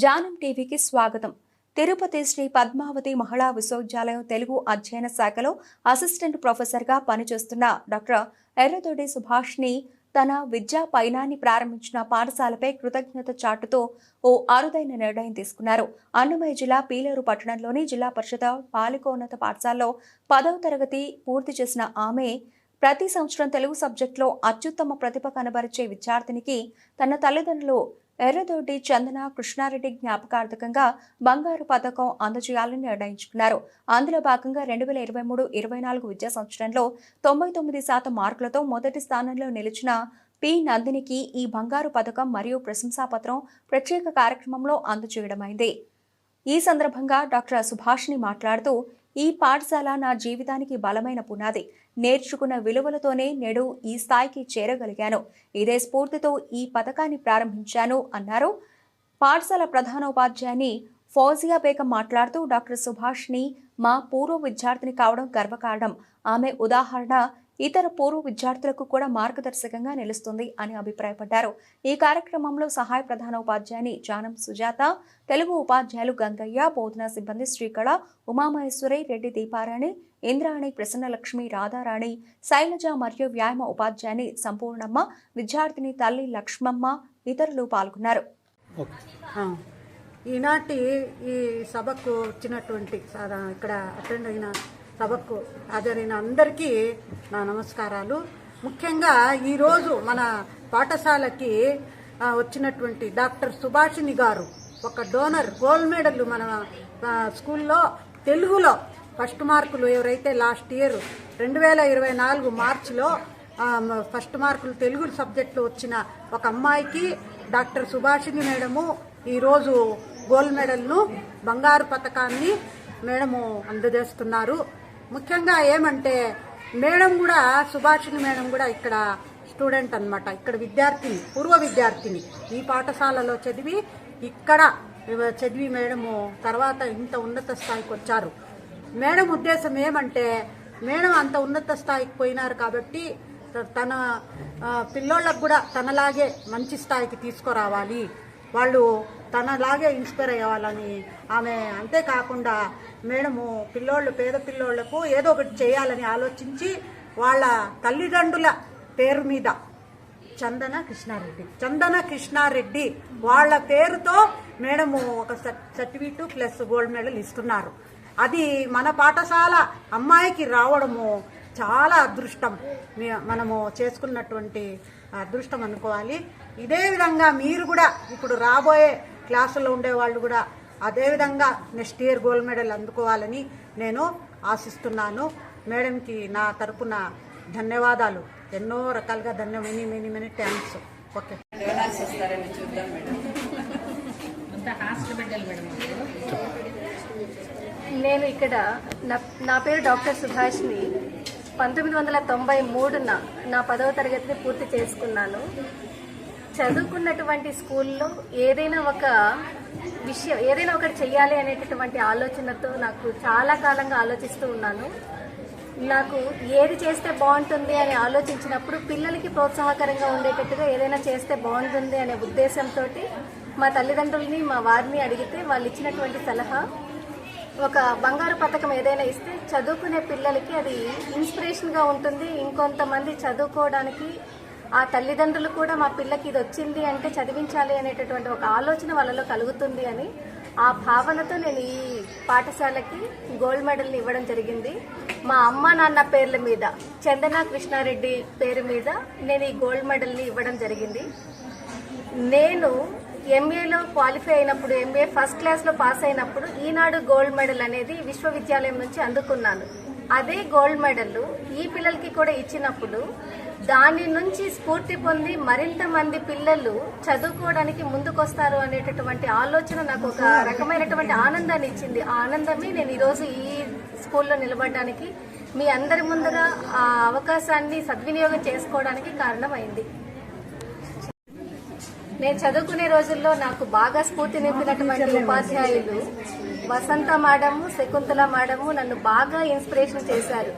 జానం టీవీకి స్వాగతం. తిరుపతి శ్రీ పద్మావతి మహిళా విశ్వవిద్యాలయం తెలుగు అధ్యయన శాఖలో అసిస్టెంట్ ప్రొఫెసర్గా పనిచేస్తున్న డాక్టర్ ఎర్రదొడి సుభాష్ని తన విద్యా పయనాన్ని ప్రారంభించిన పాఠశాలపై కృతజ్ఞత చాటుతూ ఓ అరుదైన నిర్ణయం తీసుకున్నారు. అన్నమయ్య జిల్లా పీలేరు పట్టణంలోని జిల్లా పరిషత్ బాలికోన్నత పాఠశాలలో పదవ తరగతి పూర్తి చేసిన ఆమె ప్రతి సంవత్సరం తెలుగు సబ్జెక్టులో అత్యుత్తమ ప్రతిభ కనబరిచే విద్యార్థినికి తన తల్లిదండ్రులు ఎర్రదొడ్డి చందన కృష్ణారెడ్డి జ్ఞాపకార్థకంగా బంగారు పథకం అందజేయాలని నిర్ణయించుకున్నారు. అందులో భాగంగా రెండు వేల ఇరవై మూడు ఇరవై నాలుగు విద్యా సంవత్సరంలో తొంభై తొమ్మిది శాతం మార్కులతో మొదటి స్థానంలో నిలిచిన పి. నందినికి ఈ బంగారు పథకం మరియు ప్రశంసాపత్రం ప్రత్యేక కార్యక్రమంలో అందజేయడమైంది. ఈ సందర్భంగా డాక్టర్ సుభాష్ని మాట్లాడుతూ ఈ పాఠశాల నా జీవితానికి బలమైన పునాది. నేర్చుకున్న విలువలతోనే నేడు ఈ స్థాయికి చేరగలిగాను. ఇదే స్ఫూర్తితో ఈ పథకాన్ని ప్రారంభించాను అన్నారు పాఠశాల ప్రధానోపాధ్యాయుని ఫౌజియా బేగం మాట్లాడుతూ డాక్టర్ సుభాష్ని మా పూర్వ విద్యార్థిని కావడం గర్వకారణం. ఆమె ఉదాహరణ ఇతర పూర్వ విద్యార్థులకు కూడా మార్గదర్శకంగా నిలుస్తుంది అని అభిప్రాయపడ్డారు. ఈ కార్యక్రమంలో సహాయ ప్రధాన ఉపాధ్యాయుని జానం సుజాత తెలుగు ఉపాధ్యాయులు గంగయ్య బోధనా సిబ్బంది శ్రీకళ ఉమామహేశ్వరి రెడ్డి దీపారాణి ఇంద్రాణి ప్రసన్నలక్ష్మి రాధారాణి శైలజ మరియు వ్యాయామ ఉపాధ్యాయుని సంపూర్ణమ్మ విద్యార్థిని తల్లి లక్ష్మమ్మ ఇతరులు పాల్గొన్నారు. ఈనాటి ఈ సభకు వచ్చినటువంటి ఇక్కడ అటెండ్ అయిన సభకు హాజరైన అందరికీ నా నమస్కారాలు. ముఖ్యంగా ఈరోజు మన పాఠశాలకి వచ్చినటువంటి డాక్టర్ సుభాషిణి గారు ఒక డోనర్ గోల్డ్ మెడల్ మన స్కూల్లో తెలుగులో ఫస్ట్ మార్కులు ఎవరైతే లాస్ట్ ఇయర్ రెండు వేల ఇరవై నాలుగు మార్చిలో ఫస్ట్ మార్కులు తెలుగు సబ్జెక్టులో వచ్చిన ఒక అమ్మాయికి డాక్టర్ సుభాషిణి మేడము ఈరోజు గోల్డ్ మెడల్ను బంగారు పథకాన్ని మేడము అందజేస్తున్నారు. ముఖ్యంగా ఏమంటే మేడం కూడా సుభాషిణి మేడం కూడా ఇక్కడ స్టూడెంట్ అన్నమాట. ఇక్కడ విద్యార్థిని పూర్వ విద్యార్థిని. ఈ పాఠశాలలో చదివి ఇక్కడ చదివి మేడము తర్వాత ఇంత ఉన్నత స్థాయికి వచ్చారు. మేడం ఉద్దేశం ఏమంటే మేడం అంత ఉన్నత స్థాయికి పోయినారు కాబట్టి తన పిల్లోళ్ళకు కూడా తనలాగే మంచి స్థాయికి తీసుకురావాలి. వాళ్ళు తనలాగే ఇన్స్పైర్ అయ్యాలని ఆమె అంతేకాకుండా మేడము పిల్లోళ్ళు పేద పిల్లోళ్ళకు ఏదో ఒకటి చేయాలని ఆలోచించి వాళ్ళ తల్లిదండ్రుల పేరు మీద చందన కృష్ణారెడ్డి. చందన కృష్ణారెడ్డి వాళ్ళ పేరుతో మేడము ఒక సర్టిఫికెట్ ప్లస్ గోల్డ్ మెడల్ ఇస్తున్నారు. అది మన పాఠశాల అమ్మాయికి రావడము చాలా అదృష్టం. మనము చేసుకున్నటువంటి అదృష్టం అనుకోవాలి. ఇదే విధంగా మీరు కూడా ఇప్పుడు రాబోయే క్లాసుల్లో ఉండే వాళ్ళు కూడా అదే విధంగా నెక్స్ట్ ఇయర్ గోల్డ్ మెడల్ అందుకోవాలని నేను ఆశిస్తున్నాను. మేడంకి నా తరపున ధన్యవాదాలు. ఎన్నో రకాలుగా ధన్య many many many thanks okay. నేను ఇక్కడ నా నా పేరు డాక్టర్ సుభాష్ని. పంతొమ్మిది వందల తొంభై మూడున నా పదవ తరగతిని పూర్తి చేసుకున్నాను. చదువుకున్నటువంటి స్కూల్లో ఏదైనా ఒక విషయం ఏదైనా ఒకటి చెయ్యాలి అనేటటువంటి ఆలోచనతో నాకు చాలా కాలంగా ఆలోచిస్తూ ఉన్నాను. నాకు ఏది చేస్తే బాగుంటుంది అని ఆలోచించినప్పుడు పిల్లలకి ప్రోత్సాహకరంగా ఉండేటట్టుగా ఏదైనా చేస్తే బాగుంటుంది అనే ఉద్దేశంతో మా తల్లిదండ్రుల్ని మా వారిని అడిగితే వాళ్ళు ఇచ్చినటువంటి సలహా ఒక బంగారు పథకం ఏదైనా ఇస్తే చదువుకునే పిల్లలకి అది ఇన్స్పిరేషన్గా ఉంటుంది. ఇంకొంతమంది చదువుకోవడానికి ఆ తల్లిదండ్రులు కూడా మా పిల్లకి ఇది వచ్చింది అంటే చదివించాలి అనేటటువంటి ఒక ఆలోచన వాళ్ళలో కలుగుతుంది అని ఆ భావనతో నేను ఈ పాఠశాలకి గోల్డ్ మెడల్ని ఇవ్వడం జరిగింది. మా అమ్మ నాన్న పేర్ల మీద చందన కృష్ణారెడ్డి పేరు మీద నేను ఈ గోల్డ్ మెడల్ని ఇవ్వడం జరిగింది. నేను ఎంఏలో క్వాలిఫై అయినప్పుడు ఎంఏ ఫస్ట్ క్లాస్లో పాస్ అయినప్పుడు ఈనాడు గోల్డ్ మెడల్ అనేది విశ్వవిద్యాలయం నుంచి అందుకున్నాను. అదే గోల్డ్ మెడల్ ఈ పిల్లలకి కూడా ఇచ్చినప్పుడు దాని నుంచి స్ఫూర్తి పొంది మరింత మంది పిల్లలు చదువుకోవడానికి ముందుకొస్తారు అనేటటువంటి ఆలోచన నాకు ఒక రకమైనటువంటి ఆనందాన్ని ఇచ్చింది. ఆ ఆనందమే నేను ఈరోజు ఈ స్కూల్లో నిలబడడానికి మీ అందరి ముందుగా ఆ అవకాశాన్ని సద్వినియోగం చేసుకోవడానికి కారణమైంది. నేను చదువుకునే రోజుల్లో నాకు బాగా స్ఫూర్తి నింపినటువంటి ఉపాధ్యాయులు వసంత మేడము శకుంతల మేడము నన్ను బాగా ఇన్స్పిరేషన్ చేశారు.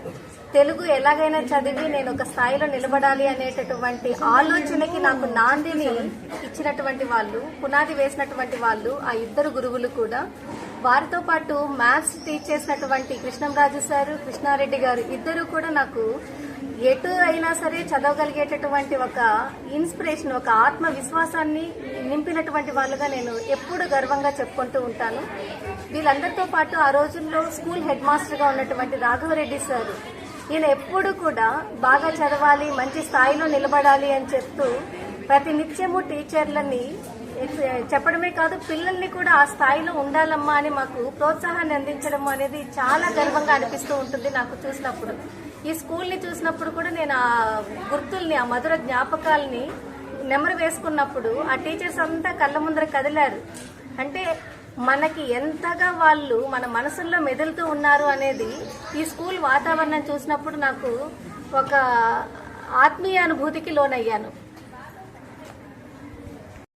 తెలుగు ఎలాగైనా చదివి నేను ఒక స్థాయిలో నిలబడాలి అనేటటువంటి ఆలోచనకి నాకు నాందిని ఇచ్చినటువంటి వాళ్ళు పునాది వేసినటువంటి వాళ్ళు ఆ ఇద్దరు గురువులు కూడా. వారితో పాటు మ్యాథ్స్ టీచ్ చేసినటువంటి కృష్ణంరాజు సారు కృష్ణారెడ్డి గారు ఇద్దరు కూడా నాకు ఎటు అయినా సరే చదవగలిగేటటువంటి ఒక ఇన్స్పిరేషన్ ఒక ఆత్మవిశ్వాసాన్ని నింపినటువంటి వాళ్ళుగా నేను ఎప్పుడు గర్వంగా చెప్పుకుంటూ ఉంటాను. వీళ్ళందరితో పాటు ఆ రోజుల్లో స్కూల్ హెడ్ మాస్టర్గా ఉన్నటువంటి రాఘవరెడ్డి సార్ ఈయన ఎప్పుడు కూడా బాగా చదవాలి మంచి స్థాయిలో నిలబడాలి అని చెప్తూ ప్రతి నిత్యము టీచర్లని చెప్పడమే కాదు పిల్లల్ని కూడా ఆ స్థాయిలో ఉండాలమ్మా అని మాకు ప్రోత్సాహాన్ని అందించడం అనేది చాలా గర్వంగా అనిపిస్తూ ఉంటుంది నాకు చూసినప్పుడు. ఈ స్కూల్ని చూసినప్పుడు కూడా నేను ఆ గుర్తుల్ని ఆ మధుర జ్ఞాపకాల్ని నెమరు వేసుకున్నప్పుడు ఆ టీచర్స్ అంతా కళ్ళ ముందర కదిలారు. అంటే మనకి ఎంతగా వాళ్ళు మన మనసుల్లో మెదులుతూ ఉన్నారు అనేది ఈ స్కూల్ వాతావరణం చూసినప్పుడు నాకు ఒక ఆత్మీయ అనుభూతికి లోనయ్యాను.